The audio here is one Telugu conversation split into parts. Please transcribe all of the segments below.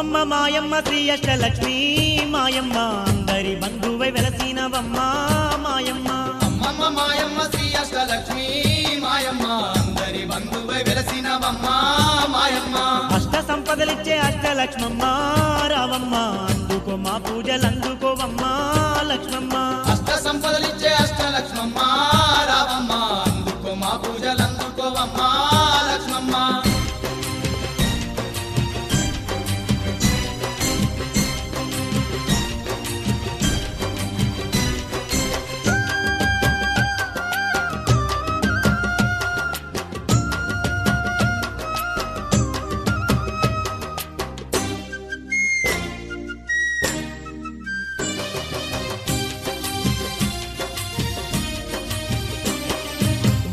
అమ్మమ్మ మాయమ్మ శ్రీ అష్టలక్ష్మి మాయమ్మ అందరి బంధువై వెలసినవమ్మ మాయమ్మ. అమ్మమ్మ మాయమ్మ శ్రీ అష్టలక్ష్మి మాయమ్మ అందరి బంధువై వెలసినవమ్మ మాయమ్మ. అష్ట సంపదలిచ్చే అష్టలక్ష్మమ్మ రావమ్మ అందుకో మా పూజలు అందుకోవమ్మ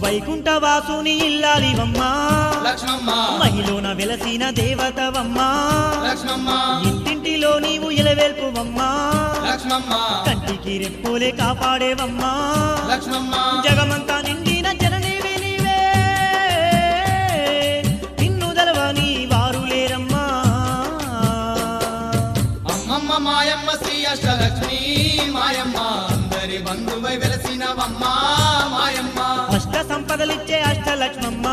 వైకుంఠ వాసుని ఇల్లాలివమ్మ. లక్ష్మమ్మ. మహిళన వెలసిన దేవతవమ్మ. లక్ష్మమ్మ. ఇంటింటిలో నీవు ఇలవేల్పువమ్మ. కంటికి రెప్పులే కాపాడేవమ్మా. లక్ష్మమ్మ. జగమంతా నిండిన జననీవి నీవే. నిన్ను దలవని వారు లేరమ్మా. అమ్మమ్మ మాయమ్మ శ్రీ అష్టలక్ష్మి మాయమ్మ. అందరి బంధువై వెలసినవమ్మ. వచ్చే అష్టలక్ష్మమ్మ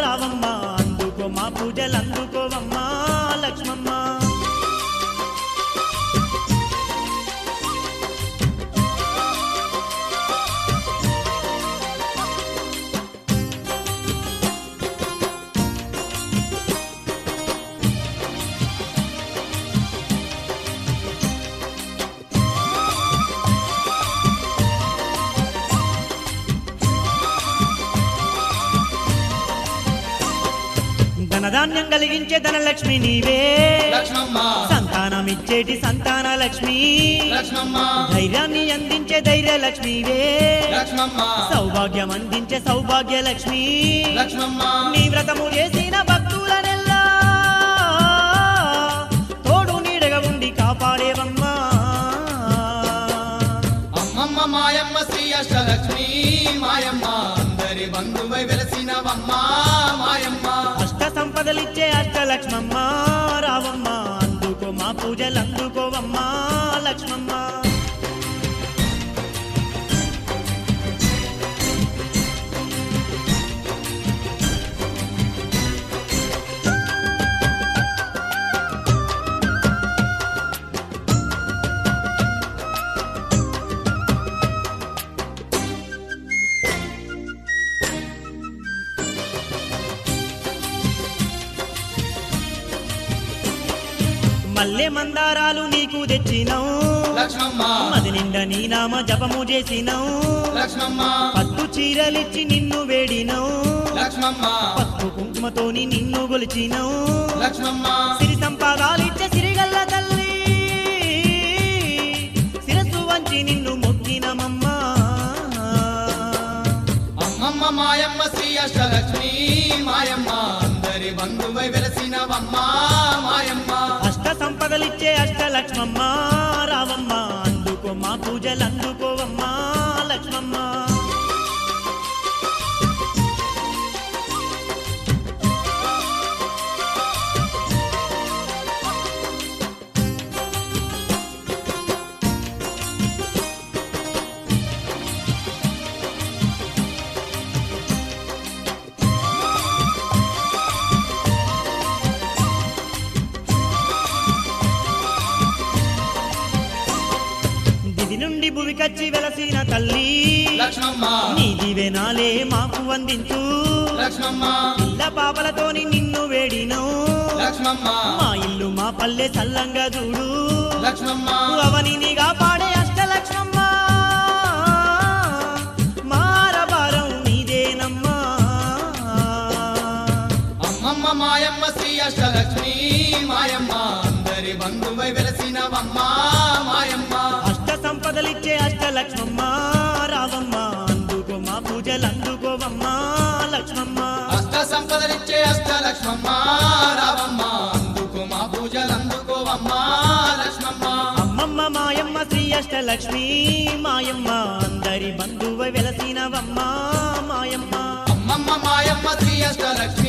రావమ్మ అందుకో మా పూజలు అందుకో ధనధాన్యం కలిగించే ధనలక్ష్మి నీవే. లక్ష్మమ్మ. సంతానం ఇచ్చేటి సంతాన లక్ష్మి. ధైర్యాన్ని అందించే ధైర్య లక్ష్మివే. సౌభాగ్యం అందించే సౌభాగ్య లక్ష్మి. నీ వ్రతము చేసిన భక్తులనెల్లా. తోడు నీడగా ఉండి కాపాడేవమ్మా. అమ్మమ్మ మాయమ్మ శ్రీ అష్టలక్ష్మి. మాయమ్మ అందరి బంధువై వెలసినవమ్మ. అష్ట సంపదలిచ్చే అష్టలక్ష్మమ్మ రావమ్మ అందుకో మా పూజలు అందుకోవమ్మా లక్ష్మమ్మ. మల్లె మందారాలు నీకు తెచ్చినావు. మది నిండా నీ నామ జపము చేసినావు. పట్టు చీరలిచ్చి నిన్ను వేడినావు. లక్ష్మమ్మ. పసుపు కుంకుమతోని నిన్ను గొలిచినావు. లక్ష్మమ్మ. సిరి సంపాదాలిచ్చే సిరిగల్ల తల్లి. శిరస్సు వంచి నిన్ను మొక్కినమమ్మా. అమ్మమ్మ మాయమ్మ శ్రీ అష్టలక్ష్మి మాయమ్మ. అందరి బంధువై వెలసినవమ్మ మాయమ్మ. అష్ట సంపదలిచ్చే అష్టలక్ష్మమ్మ రావమ్మ అందుకో మా పూజలు అందుకో దిది నుండి భువికచ్చి వెలసిన తల్లి. నీ దివెనాలే మాకు అందించు. పిల్ల పాపలతోని నిన్ను వేడిను. లక్ష్మమ్మ. మా ఇల్లు మా పల్లె సల్లంగా చూడు. లక్ష్మమ్మ. అవనిని కాపాడే అష్టలక్ష్మమ్మ మారబారం నీదేనమ్మా. అమ్మమ్మ మాయమ్మ శ్రీ అష్టలక్ష్మి మాయమ్మ. అందరి బంధువై వెలసినవమ్మ. సంపదలిచ్చే అష్టలక్ష్మమ్మ రావమ్మ అందుకో మా పూజలు అందుకోవమ్మా లక్ష్మమ్మ. అష్ట సంపదలిచ్చే అష్టలక్ష్మమ్మ రావమ్మ అందుకో మా పూజలు అందుకోవమ్మ లక్ష్మమ్మ. అమ్మమ్మ మాయమ్మ శ్రీ అష్టలక్ష్మి మాయమ్మ అందరి బంధువ వెలసినవమ్మ మాయమ్మ. అమ్మమ్మ మాయమ్మ శ్రీ అష్టలక్ష్మి.